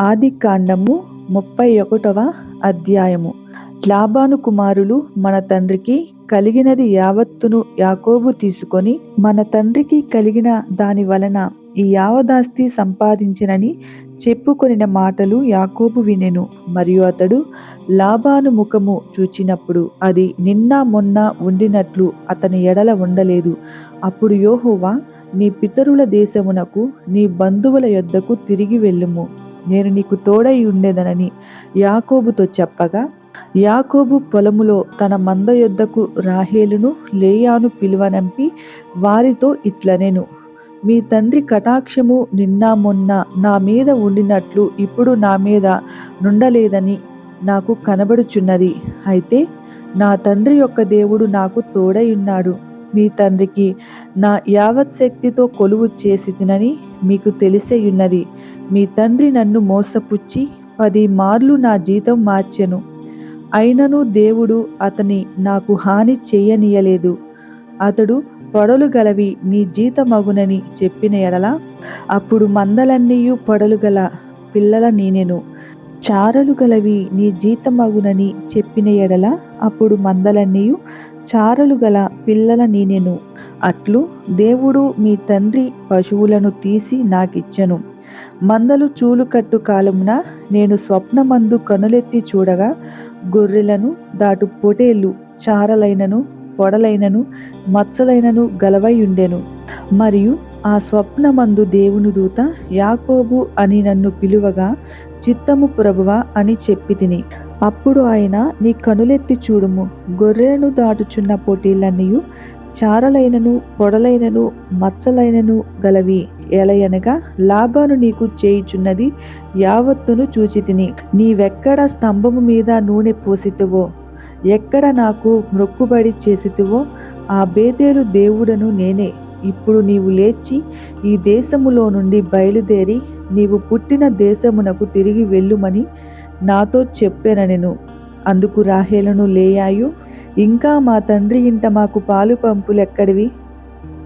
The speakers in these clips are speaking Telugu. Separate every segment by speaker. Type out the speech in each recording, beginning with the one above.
Speaker 1: ఆది కాండము ముప్పై ఒకటవ అధ్యాయము. లాబాను కుమారులు మన తండ్రికి కలిగినది యావత్తును యాకోబు తీసుకొని మన తండ్రికి కలిగిన దాని వలన ఈ యావదాస్తి సంపాదించినని చెప్పుకొనిన మాటలు యాకోబు వినెను. మరియు అతడు లాభాను ముఖము చూచినప్పుడు అది నిన్న మొన్న ఉండినట్లు అతని ఎడల ఉండలేదు. అప్పుడు యోహోవా నీ పితరుల దేశమునకు నీ బంధువుల యొద్దకు తిరిగి వెళ్ళుము. నేను నీకు తోడై ఉండేదనని యాకోబుతో చెప్పగా యాకోబు పొలములో తన మంద యొద్దకు రాహేలును లేయాను పిలువనంపి వారితో ఇట్లనేను మీ తండ్రి కటాక్షము నిన్న మొన్న నా మీద ఉండినట్లు ఇప్పుడు నా మీద నుండలేదని నాకు కనబడుచున్నది. అయితే నా తండ్రి యొక్క దేవుడు నాకు తోడై ఉన్నాడు. మీ తండ్రికి నా యావత్ శక్తితో కొలువు చేసి తినని మీకు తెలిసేయున్నది మీ తండ్రి నన్ను మోసపుచ్చి పది మార్లు నా జీతం మార్చెను. అయినను దేవుడు అతని నాకు హాని చెయ్యనీయలేదు అతడు పొడలు గలవి నీ జీతమగునని చెప్పిన ఎడల అప్పుడు మందలన్నీయు పొడలు గల పిల్లల నేనెను. చారలు గలవి నీ జీతమగునని చెప్పిన ఎడల అప్పుడు మందలన్నీయు చారలు గల పిల్లల నేనెను. అట్లు దేవుడు మీ తండ్రి పశువులను తీసి నాకిచ్చెను. మందలు చూలుకట్టు కాలమున నేను స్వప్నమందు కనులెత్తి చూడగా గొర్రెలను దాటు పొటేళ్ళు చారలైనను పొడలైనను మచ్చలైనను గలవై ఉండెను. మరియు ఆ స్వప్నమందు దేవుని దూత యాకోబు అని నన్ను పిలువగా చిత్తము ప్రభువ అని చెప్పి తిని అప్పుడు ఆయన నీ కనులెత్తి చూడుము. గొర్రెలను దాటుచున్న పోటీలన్నీయు చారలైనను పొడలైనను మచ్చలైనను గలవి. ఎలయనగా లాభాను నీకు చేయుచున్నది యావత్తును చూచితిని. నీవెక్కడ స్తంభము మీద నూనె పోసితువో ఎక్కడ నాకు మొక్కుబడి చేసితువో ఆ బేదేలు దేవుడను నేనే. ఇప్పుడు నీవు లేచి ఈ దేశములో నుండి బయలుదేరి నీవు పుట్టిన దేశమునకు తిరిగి వెళ్ళుమని నాతో చెప్పానెను. అందుకు రాహేలను లేయాయు ఇంకా మా తండ్రి ఇంట మాకు పాలు పంపులెక్కడివి?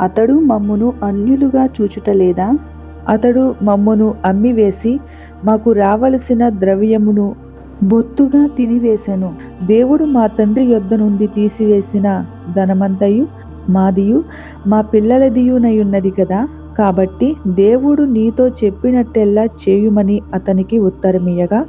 Speaker 1: అతడు మమ్మును అన్యులుగా చూచుటలేదా? అతడు మమ్మును అమ్మివేసి మాకు రావలసిన ద్రవ్యమును బొత్తుగా తినివేశను దేవుడు మా తండ్రి యొద్ద నుండి తీసివేసిన ధనమంతయు మాదియు మా పిల్లలదియునయున్నది కదా? కాబట్టి దేవుడు నీతో చెప్పినట్టెల్లా చేయుమని అతనికి ఉత్తరమియగా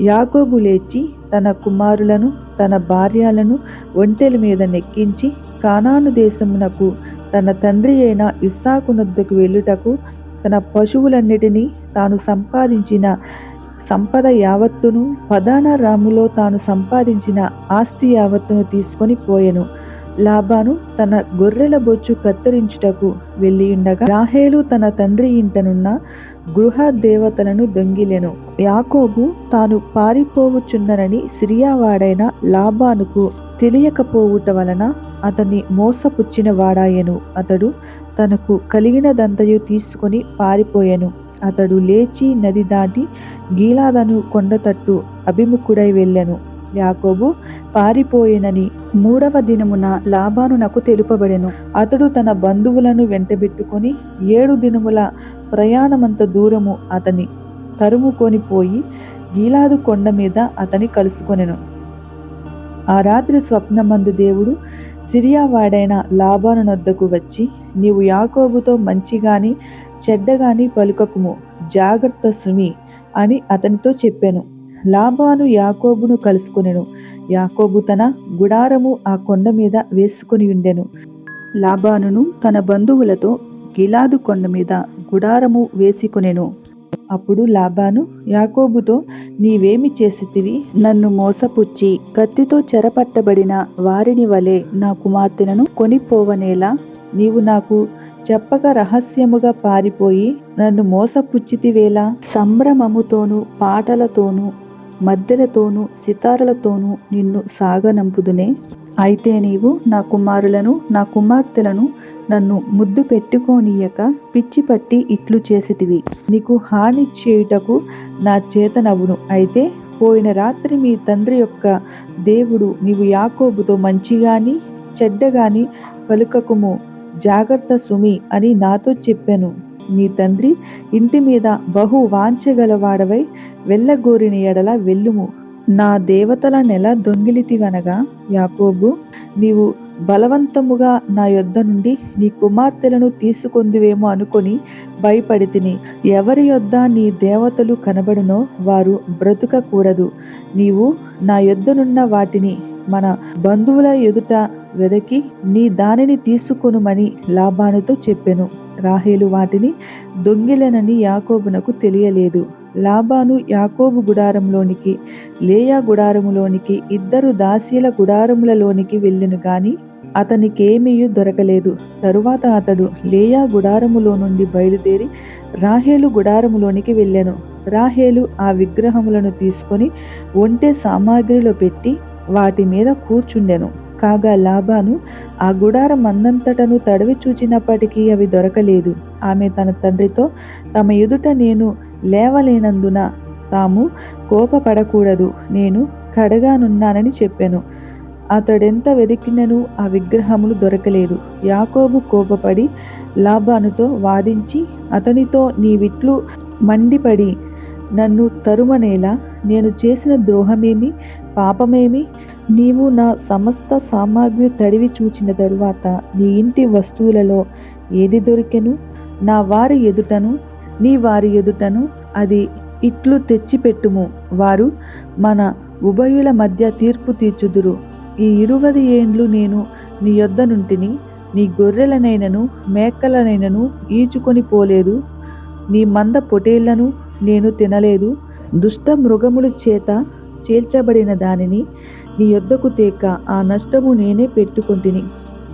Speaker 1: యాకోబు లేచి తన కుమారులను తన భార్యలను ఒంటెల మీద నెక్కించి కానాను దేశమునకు తన తండ్రి అయిన ఇస్సాకునొద్దకు వెళ్ళుటకు తన పశువులన్నిటినీ తాను సంపాదించిన సంపద యావత్తును ప్రధాన రాములో తాను సంపాదించిన ఆస్తి యావత్తును తీసుకొని పోయెను. లాబాను తన గొర్రెల బొచ్చు కత్తిరించుటకు వెళ్ళియుండగా రాహేలు తన తండ్రి ఇంటనున్న గృహ దేవతలను దొంగిలెను. యాకోబు తాను పారిపోవుచున్ననని సిరియావాడైన లాబానుకు తెలియకపోవుట వలన అతన్ని మోసపుచ్చిన వాడాయెను. అతడు తనకు కలిగినదంతయు తీసుకొని పారిపోయాను. అతడు లేచి నది దాటి గీలాదను కొండతట్టు అభిముఖుడై వెళ్ళెను. యాకోబు పారిపోయేనని మూడవ దినమున లాభాను నాకు తెలుపబడెను. అతడు తన బంధువులను వెంటబెట్టుకొని ఏడు దినముల ప్రయాణమంత దూరము అతని తరుముకొని పోయి గీలాదు కొండ మీద అతని కలుసుకొనెను. ఆ రాత్రి స్వప్నమందు దేవుడు సిరియావాడైన లాభాను నొద్దకు వచ్చి నీవు యాకోబుతో మంచిగాని చెడ్డగాని పలుకకుము జాగ్రత్త సుమి అని అతనితో చెప్పాను. లాబాను యాకోబును కలుసుకునెను. యాకోబు తన గుడారము ఆ కొండ మీద వేసుకుని ఉండెను. లాబానును తన బంధువులతో గిలాదు కొండ మీద గుడారము వేసుకొనెను. అప్పుడు లాబాను యాకోబుతో నీవేమి చేసితివి? నన్ను మోసపుచ్చి కత్తితో చెరపట్టబడిన వారిని వలె నా కుమార్తెలను కొనిపోవనేలా? నీవు నాకు చెప్పక రహస్యముగా పారిపోయి నన్ను మోసపుచ్చితివేలా? సంభ్రమముతోనూ పాటలతోనూ మద్దెలతోనూ సితారలతోనూ నిన్ను సాగనంపుదునే. అయితే నీవు నా కుమారులను నా కుమార్తెలను నన్ను ముద్దు పెట్టుకోనీయక పిచ్చి పట్టి ఇట్లు చేసితివి. నీకు హాని చేయుటకు నా చేతనవును అయితే పోయిన రాత్రి మీ తండ్రి యొక్క దేవుడు నీవు యాకోబుతో మంచిగాని చెడ్డగాని పలుకకుము జాగ్రత్త సుమి అని నాతో చెప్పాను. నీ తండ్రి ఇంటి మీద బహు వాంఛగలవాడవై వెళ్ళగోరిన ఎడల వెళ్ళుము. నా దేవతల నెల దొంగిలితివనగా యాకోబు నీవు బలవంతముగా నా యొద్ద నుండి నీ కుమార్తెలను తీసుకొందువేమో అనుకొని భయపడి తిని ఎవరి యొద్ద నీ దేవతలు కనబడునో వారు బ్రతుకకూడదు. నీవు నా యొద్దనున్న వాటిని మన బంధువుల ఎదుట వెదకి నీ దానిని తీసుకొనుమని లాభానుతో చెప్పెను. రాహేలు వాటిని దొంగిలనని యాకోబునకు తెలియలేదు. లాబాను యాకోబు గుడారంలోనికి లేయా గుడారములోనికి ఇద్దరు దాసీల గుడారములలోనికి వెళ్ళెను గాని అతనికేమీ దొరకలేదు. తరువాత అతడు లేయా గుడారములో నుండి బయలుదేరి రాహేలు గుడారములోనికి వెళ్ళాను. రాహేలు ఆ విగ్రహములను తీసుకొని ఒంటె సామాగ్రిలో పెట్టి వాటి మీద కూర్చుండెను. కాగా లాభాను ఆ గుడారం అందంతటను తడివి చూచినప్పటికీ అవి దొరకలేదు. ఆమె తన తండ్రితో తమ ఎదుట నేను లేవలేనందున తాము కోపపడకూడదు. నేను కడగానున్నానని చెప్పాను. అతడెంత వెతికినను ఆ విగ్రహములు దొరకలేదు. యాకోబు కోపపడి లాభానుతో వాదించి అతనితో నీ విట్లు మండిపడి నన్ను తరుమనేలా నేను చేసిన ద్రోహమేమి? పాపమేమి? నీవు నా సమస్త సామాగ్రి తడివి చూచిన తరువాత నీ ఇంటి వస్తువులలో ఏది దొరికెను? నా వారి ఎదుటను నీ వారి ఎదుటను అది ఇట్లు తెచ్చిపెట్టుము. వారు మన ఉభయుల మధ్య తీర్పు తీర్చుదురు. ఈ ఇరువది ఏండ్లు నేను నీ యొద్ద నుంటిని నీ గొర్రెలనైనను మేకలనైనను ఈచుకొని పోలేదు. నీ మంద పొటేళ్ళను నేను తినలేదు. దుష్ట మృగముల చేత చేల్చబడిన దానిని నీ యొద్దకు తేక ఆ నష్టము నేనే పెట్టుకొంటిని.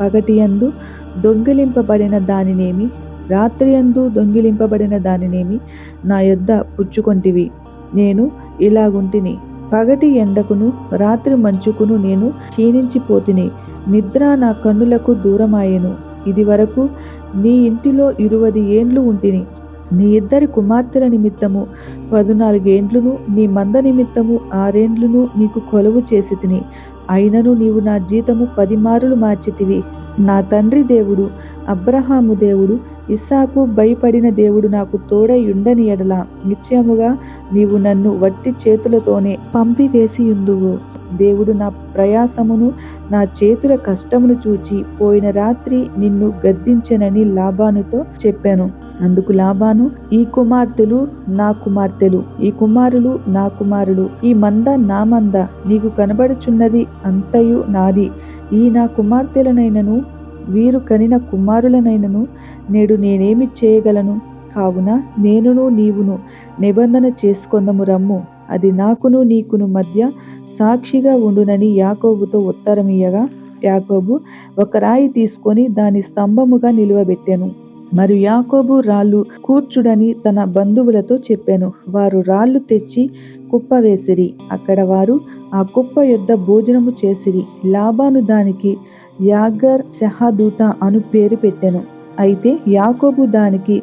Speaker 1: పగటి యందు దొంగిలింపబడిన దానినేమి రాత్రియందు దొంగిలింపబడిన దానినేమి నా యొద్ద పుచ్చుకొంటివి. నేను ఇలాగుంటిని. పగటి ఎండకును రాత్రి మంచుకును నేను క్షీణించిపోతిని. నిద్ర నా కన్నులకు దూరమాయెను. ఇది వరకు నీ ఇంటిలో ఇరువది ఏండ్లు ఉంటిని. నీ ఇద్దరి కుమార్తెల నిమిత్తము పదునాలుగేండ్లును నీ మంద నిమిత్తము ఆరేండ్లును నీకు కొలువు చేసి తిని. అయినను నీవు నా జీతము పది మారులు మార్చితివి. నా తండ్రి దేవుడు అబ్రహాము దేవుడు ఇస్సాకు భయపడిన దేవుడు నాకు తోడై ఉండని ఎడల. నిశ్చయముగా నీవు నన్ను వట్టి చేతులతోనే పంపివేసి ఉందువు దేవుడు నా ప్రయాసమును నా చేతుల కష్టమును చూచి పోయిన రాత్రి నిన్ను గద్దించనని లాభానుతో చెప్పాను. అందుకు లాభాను ఈ కుమార్తెలు నా కుమార్తెలు ఈ కుమారులు నా కుమారులు ఈ మంద నా మంద నీకు కనబడుచున్నది అంతయు నాది. ఈ నా కుమార్తెలనైనను వీరు కనిన కుమారులనైనను నేడు నేనేమి చేయగలను? కావున నేనును నీవును నిబంధన చేసుకొందము రమ్ము. అది నాకును నీకును మధ్య సాక్షిగా ఉండునని యాకోబుతో ఉత్తరమియ్యగా యాకోబు ఒక రాయి తీసుకొని దాని స్తంభముగా నిలువబెట్టాను. మరియు యాకోబు రాళ్ళు కూర్చుడని తన బంధువులతో చెప్పాను. వారు రాళ్ళు తెచ్చి కుప్ప వేసిరి. అక్కడ వారు ఆ కుప్ప యొద్ద భోజనము చేసిరి. లాభాను దానికి యాగర్ సెహదూత అను పేరు పెట్టాను. అయితే యాకోబు దానికి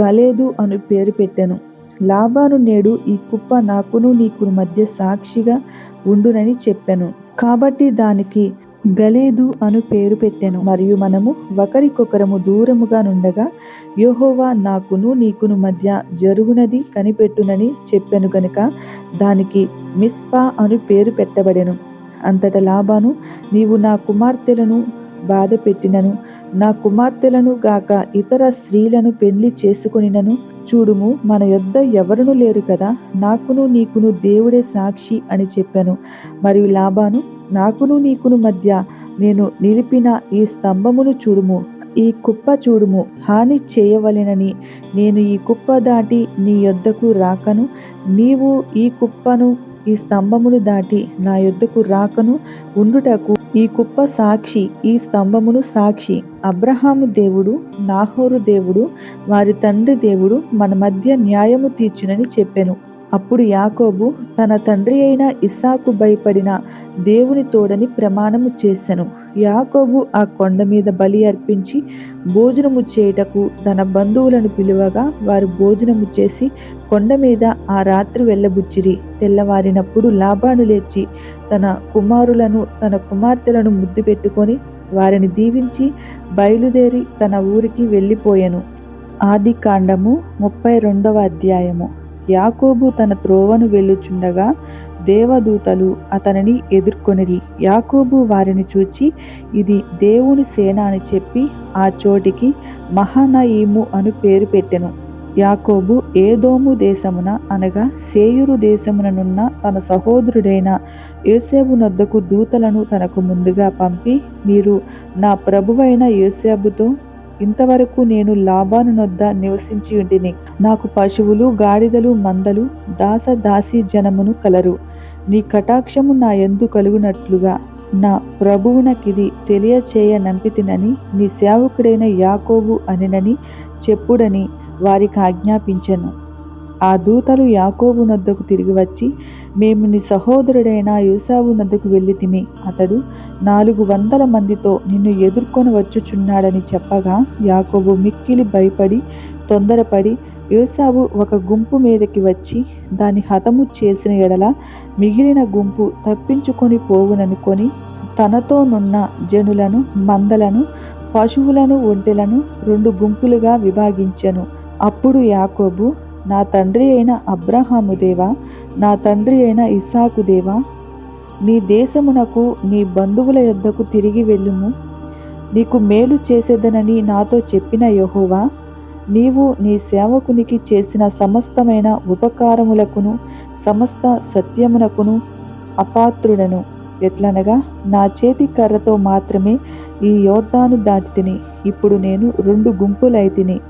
Speaker 1: గలేదు అను పేరు పెట్టాను. లాబాను నేడు ఈ కుప్ప నాకును నీకు మధ్య సాక్షిగా ఉండునని చెప్పాను. కాబట్టి దానికి గలేదు అను పేరు పెట్టాను. మరియు మనము ఒకరికొకరము దూరముగా నుండగా యోహోవా నాకును నీకును మధ్య జరుగునది కనిపెట్టునని చెప్పాను గనుక దానికి మిస్పా అను పేరు పెట్టబడెను. అంతట లాభాను నీవు నా కుమార్తెలను బాధ పెట్టినను నా కుమార్తెలను గాక ఇతర స్త్రీలను పెళ్ళి చేసుకొనినను చూడుము మన యొద్ద ఎవరునూ లేరు కదా నాకును నీకును దేవుడే సాక్షి అని చెప్పాను. మరియు లాభాను నాకును నీకును మధ్య నేను నిలిపిన ఈ స్తంభమును చూడుము ఈ కుప్ప చూడుము హాని చేయవలెనని నేను ఈ కుప్ప దాటి నీ యొద్దకు రాకను నీవు ఈ కుప్పను ఈ స్తంభమును దాటి నా యొద్దకు రాకను ఉండుటకు ఈ కుప్ప సాక్షి ఈ స్తంభమును సాక్షి. అబ్రహాము దేవుడు నాహోరు దేవుడు వారి తండ్రి దేవుడు మన మధ్య న్యాయము తీర్చునని చెప్పెను. అప్పుడు యాకోబు తన తండ్రి అయిన ఇస్సాకు భయపడిన దేవుని తోడని ప్రమాణము చేసెను. యాకోబు ఆ కొండ మీద బలి అర్పించి భోజనము చేయుటకు తన బంధువులను పిలువగా వారు భోజనము చేసి కొండ మీద ఆ రాత్రి వెళ్ళబుచ్చిరి. తెల్లవారినప్పుడు లాభాను లేచి తన కుమారులను తన కుమార్తెలను ముద్దు పెట్టుకొని వారిని దీవించి బయలుదేరి తన ఊరికి వెళ్ళిపోయెను. ఆది కాండము ముప్పై రెండవ అధ్యాయము. యాకోబు తన త్రోవను వెళ్ళుచుండగా దేవదూతలు అతనిని ఎదుర్కొనిరి. యాకోబు వారిని చూచి ఇది దేవుని సేన అని చెప్పి ఆ చోటికి మహానయీము అను పేరు పెట్టెను. యాకోబు ఏదోము దేశమున అనగా సేయురు దేశముననున్న తన సహోదరుడైన యోసేపు నొద్దకు దూతలను తనకు ముందుగా పంపి మీరు నా ప్రభువైన యోసేపుతో ఇంతవరకు నేను లాభాను నొద్ద నివసించి ఉంటిని. నాకు పశువులు గాడిదలు మందలు దాస దాసి జనమును కలరు. నీ కటాక్షము నా ఎందు కలుగునట్లుగా. నా ప్రభువునకిది తెలియచేయ నంపితినని నీ సేవకుడైన యాకోబు అనినని చెప్పుడని వారికి ఆజ్ఞాపించను. ఆ దూతలు యాకోబు నొద్దకు తిరిగి వచ్చి మేము నీ సహోదరుడైన యూసాబు నద్దకు వెళ్ళితిమి అతడు నాలుగు వందల మందితో నిన్ను ఎదుర్కొని వచ్చుచున్నాడని చెప్పగా యాకోబు మిక్కిలి భయపడి తొందరపడి యోసాబు ఒక గుంపు మీదకి వచ్చి దాన్ని హతము చేసిన ఎడల మిగిలిన గుంపు తప్పించుకొని పోవుననుకొని తనతోనున్న జనులను మందలను పశువులను ఒంటెలను రెండు గుంపులుగా విభాగించెను. అప్పుడు యాకోబు నా తండ్రి అయిన అబ్రహాము దేవా నా తండ్రి అయిన ఇసాకు దేవా నీ దేశమునకు నీ బంధువుల యొద్దకు తిరిగి వెళ్ళుము. నీకు మేలు చేసేదనని నాతో చెప్పిన యహోవా నీవు నీ సేవకునికి చేసిన సమస్తమైన ఉపకారములకును సమస్త సత్యమునకును అపాత్రుడను. ఎట్లనగా నా చేతి కర్రతో మాత్రమే ఈ యోర్దాను దాటి తిని ఇప్పుడు నేను రెండు గుంపులైతిని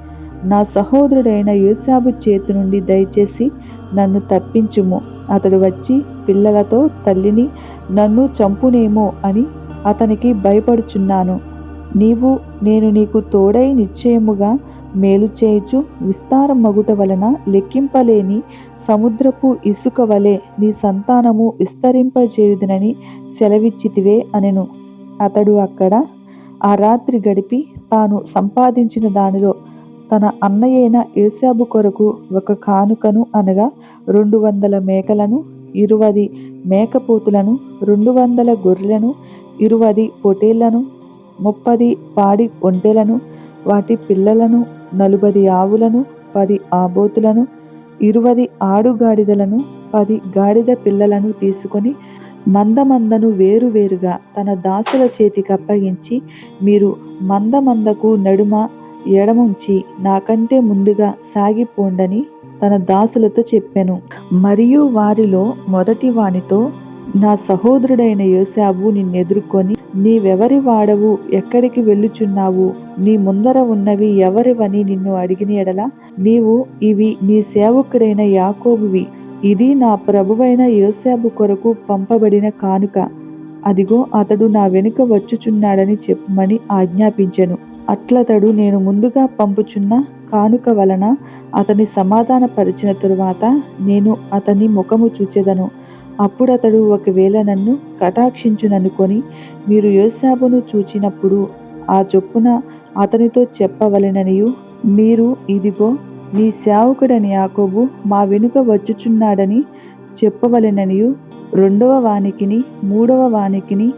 Speaker 1: నా సహోదరుడైన యేసాబు చేతి నుండి దయచేసి నన్ను తప్పించుము. అతడు వచ్చి పిల్లలతో తల్లిని నన్ను చంపునేమో అని అతనికి భయపడుచున్నాను. నీవు నేను నీకు తోడై నిశ్చయముగా మేలు చేయుచు విస్తారం మగుట వలన లెక్కింపలేని సముద్రపు ఇసుక వలె నీ సంతానము విస్తరింపజేయుదునని సెలవిచ్చితివే అనెను. అతడు అక్కడ ఆ రాత్రి గడిపి తాను సంపాదించిన దానిలో తన అన్నయ్యైన ఏసాబు కొరకు ఒక కానుకను అనగా రెండు వందల మేకలను ఇరువది మేకపోతులను రెండు వందల గొర్రెలను ఇరువది పొటేళ్ళను ముప్పది పాడి ఒంటెలను వాటి పిల్లలను నలుబది ఆవులను పది ఆబోతులను ఇరువది ఆడుగాడిదలను పది గాడిద పిల్లలను తీసుకొని మందమందను వేరువేరుగా తన దాసుల చేతికి అప్పగించి మీరు మందమందకు నడుమ ఎడముంచి నాకంటే ముందుగా సాగిపోండని తన దాసులతో చెప్పాను. మరియు వారిలో మొదటి వానితో నా సహోదరుడైన యోసాబు నిన్నెదుర్కొని నీవెవరి వాడవు? ఎక్కడికి వెళ్ళుచున్నావు? నీ ముందర ఉన్నవి ఎవరివని నిన్ను అడిగిన ఎడల నీవు ఇవి నీ సేవకుడైన యాకోబువి. ఇది నా ప్రభువైన యోసాబు కొరకు పంపబడిన కానుక. అదిగో అతడు నా వెనుక వచ్చుచున్నాడని చెప్పమని ఆజ్ఞాపించెను. అట్లతడు నేను ముందుగా పంపుచున్న కానుక వలన అతని సమాధానపరిచిన తరువాత నేను అతని ముఖము చూచెదను. అప్పుడు అతడు ఒకవేళ నన్ను కటాక్షించుననుకొని మీరు యోసాబును చూచినప్పుడు ఆ చొప్పున అతనితో చెప్పవలెననియు మీరు ఇదిగో నీ సేవకుడని యాకోబు మా వెనుక వచ్చుచున్నాడని చెప్పవలెననియు రెండవ వానికిని మూడవ వానికిని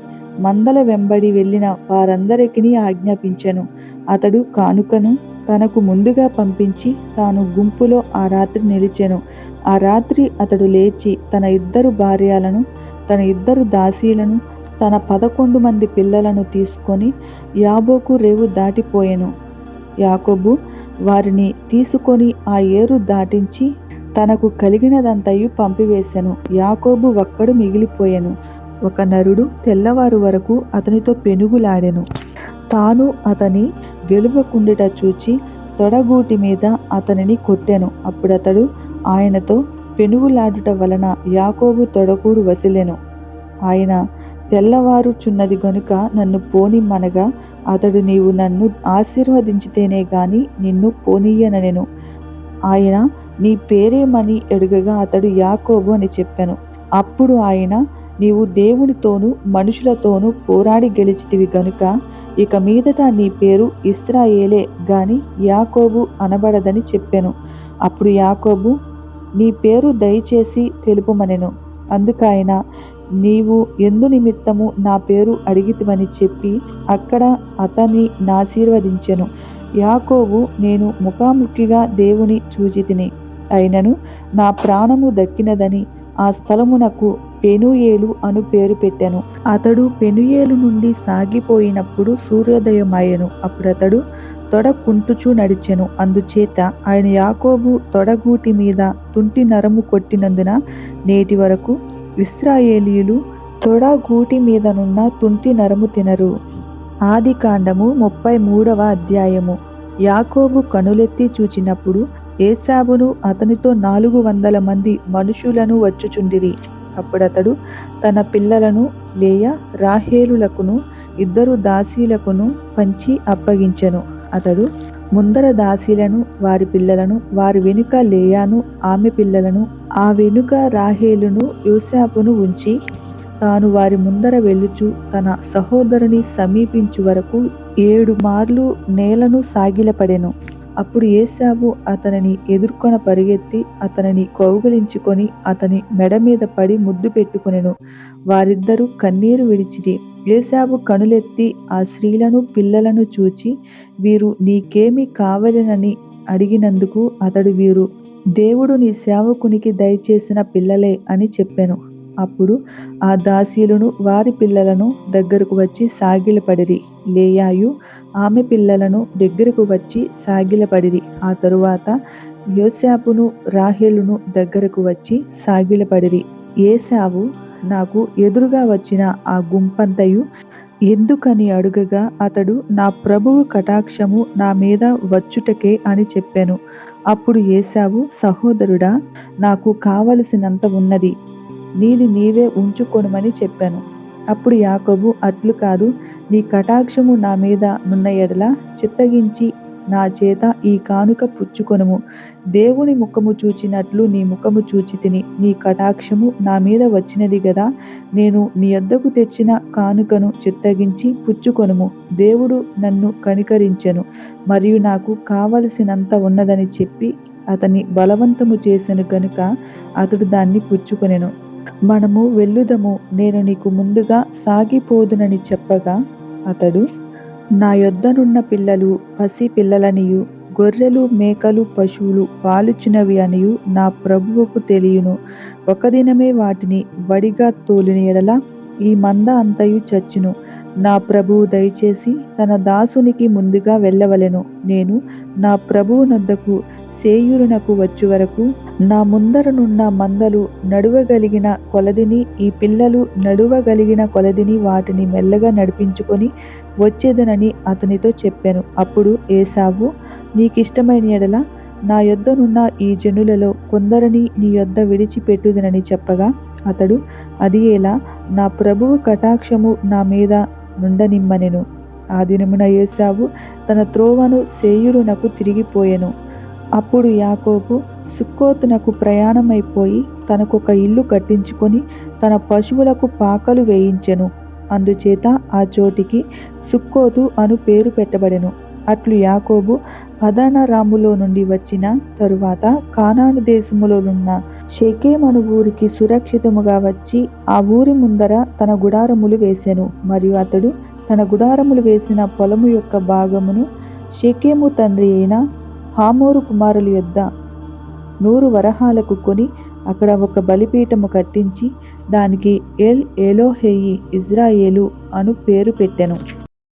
Speaker 1: మందల వెంబడి వెళ్ళిన వారందరికీ ఆజ్ఞాపించెను. అతడు కానుకను తనకు ముందుగా పంపించి తాను గుంపులో ఆ రాత్రి నిలిచెను. ఆ రాత్రి అతడు లేచి తన ఇద్దరు భార్యలను తన ఇద్దరు దాసీలను తన పదకొండు మంది పిల్లలను తీసుకొని యాబోకు రేవు దాటిపోయెను. యాకోబు వారిని తీసుకొని ఆ ఏరు దాటించి తనకు కలిగినదంతయు పంపివేశెను యాకోబు ఒక్కడు మిగిలిపోయెను. ఒక నరుడు తెల్లవారు వరకు అతనితో పెనుగులాడెను. తాను అతని గెలువకుండుట చూచి తొడగూటి మీద అతనిని కొట్టెను. అప్పుడతడు ఆయనతో పెనుగులాడుట వలన యాకోబు తొడగూడు వసిలెను. ఆయన తెల్లవారుచున్నది గనుక నన్ను పోనిమ్మనగా అతడు నీవు నన్ను ఆశీర్వదించితేనే గాని నిన్ను పోనీయననెను. ఆయన నీ పేరేమని ఎడుగగా అతడు యాకోబు అని చెప్పాను. అప్పుడు ఆయన నీవు దేవునితోనూ మనుషులతోనూ పోరాడి గెలిచితివి గనుక ఇక మీదట నీ పేరు ఇస్రాయేలే గాని యాకోబు అనబడదని చెప్పెను. అప్పుడు యాకోబు నీ పేరు దయచేసి తెలుపమనెను. అందుకైన నీవు ఎందు నిమిత్తము నా పేరు అడిగితివని చెప్పి అక్కడ అతన్ని నాశీర్వదించెను. యాకోబు నేను ముఖాముఖిగా దేవుని చూచితిని. అయినను నా ప్రాణము దక్కినదని ఆ స్థలమునకు పెనుయేలు అను పేరు పెట్టెను. అతడు పెనుయేలు నుండి సాగిపోయినప్పుడు సూర్యోదయమయ్యను. అప్పుడు అతడు తొడ కుంటుచూ నడిచెను. అందుచేత ఆయన యాకోబు తొడగూటి మీద తుంటి నరము కొట్టినందున నేటి వరకు ఇస్రాయేలీలు తొడగూటి మీదనున్న తుంటి నరము తినరు. ఆది కాండము ముప్పై మూడవ అధ్యాయము. యాకోబు కనులెత్తి చూచినప్పుడు ఏసాబును అతనితో నాలుగు వందల మంది మనుషులను వచ్చుచుండిరి. అప్పుడతడు తన పిల్లలను లేయ రాహేలులకును ఇద్దరు దాసీలకును పంచి అప్పగించెను. అతడు ముందర దాసీలను వారి పిల్లలను వారి వెనుక లేయాను ఆమె పిల్లలను ఆ వెనుక రాహేలును యూసాపును ఉంచి తాను వారి ముందర వెళ్ళుచు తన సహోదరుని సమీపించు వరకు ఏడు మార్లు నేలను సాగిలపడెను. అప్పుడు ఏసావు అతనిని ఎదుర్కొన పరిగెత్తి అతనిని కౌగిలించుకొని అతని మెడ మీద పడి ముద్దు పెట్టుకునెను. వారిద్దరూ కన్నీరు విడిచిరి. ఏసాబు కనులెత్తి ఆ స్త్రీలను పిల్లలను చూచి వీరు నీకేమి కావలనని అడిగినందుకు అతడు వీరు దేవుడు నీ సేవకునికి దయచేసిన పిల్లలే అని చెప్పాను. అప్పుడు ఆ దాసీలను వారి పిల్లలను దగ్గరకు వచ్చి సాగిలపడిరి. లేయాయు ఆమె పిల్లలను దగ్గరకు వచ్చి సాగిలపడిరి. ఆ తరువాత యోశాపును రాహేలును దగ్గరకు వచ్చి సాగిలపడిరి. ఏసావు నాకు ఎదురుగా వచ్చిన ఆ గుంపంతయు ఎందుకని అడుగగా అతడు నా ప్రభువు కటాక్షము నా మీద వచ్చుటకే అని చెప్పాను. అప్పుడు ఏసావు సహోదరుడా నాకు కావలసినంత ఉన్నది. నీది నీవే ఉంచుకొనుమని చెప్పాను. అప్పుడు యాకోబు అట్లు కాదు నీ కటాక్షము నా మీద నున్న ఎడల చిత్తగించి నా చేత ఈ కానుక పుచ్చుకొనుము. దేవుని ముఖము చూచినట్లు నీ ముఖము చూచి తిని నీ కటాక్షము నా మీద వచ్చినది గదా నేను నీ యొద్దకు తెచ్చిన కానుకను చిత్తగించి పుచ్చుకొనుము. దేవుడు నన్ను కనికరించెను మరియు నాకు కావలసినంత ఉన్నదని చెప్పి అతన్ని బలవంతము చేసెను కనుక అతడు దాన్ని పుచ్చుకొనెను. మనము వెళ్ళుదము నేను నీకు ముందుగా సాగిపోదునని చెప్పగా అతడు నా యొద్దనున్న పిల్లలు పసి పిల్లలనియు గొర్రెలు మేకలు పశువులు పాలుచున్నవి అనియు నా ప్రభువుకు తెలియను. ఒక దినమే వాటిని వడిగా తోలిన ఎడల ఈ మంద అంతయు చచ్చును. నా ప్రభువు దయచేసి తన దాసునికి ముందుగా వెళ్ళవలెను. నేను నా ప్రభువు నొద్దకు సేయూరునకు వచ్చే వరకు నా ముందరనున్న మందలు నడువగలిగిన కొలదిని ఈ పిల్లలు నడువగలిగిన కొలదిని వాటిని మెల్లగా నడిపించుకొని వచ్చేదనని అతనితో చెప్పాను. అప్పుడు ఏసావు నీకిష్టమైన ఎడల నా యొద్దనున్న ఈ జనులలో కొందరిని నీ యొద్ద విడిచిపెట్టుదనని చెప్పగా అతడు అది ఎలా? నా ప్రభువు కటాక్షము నా మీద నుండనిమ్మనెను. ఆ దినమున ఏసావు తన త్రోవను సేయురునకు తిరిగిపోయెను. అప్పుడు యాకోబు సుక్కోతునకు ప్రయాణమైపోయి తనకొక ఇల్లు కట్టించుకొని తన పశువులకు పాకలు వేయించెను. అందుచేత ఆ చోటికి సుక్కోతు అను పేరు పెట్టబడెను. అట్లు యాకోబు పదనరాములో నుండి వచ్చిన తరువాత కానాను దేశములోనున్న షెకేమను ఊరికి సురక్షితముగా వచ్చి ఆ ఊరి ముందర తన గుడారములు వేసెను. మరియు అతడు తన గుడారములు వేసిన పొలము యొక్క భాగమును షెకేము తండ్రి అయిన హామోరు కుమారుల యొద్ద నూరు వరహాలకు కొని అక్కడ ఒక బలిపీఠము కట్టించి దానికి ఎల్ ఎలోహేయి ఇజ్రాయేలు అను పేరు పెట్టెను.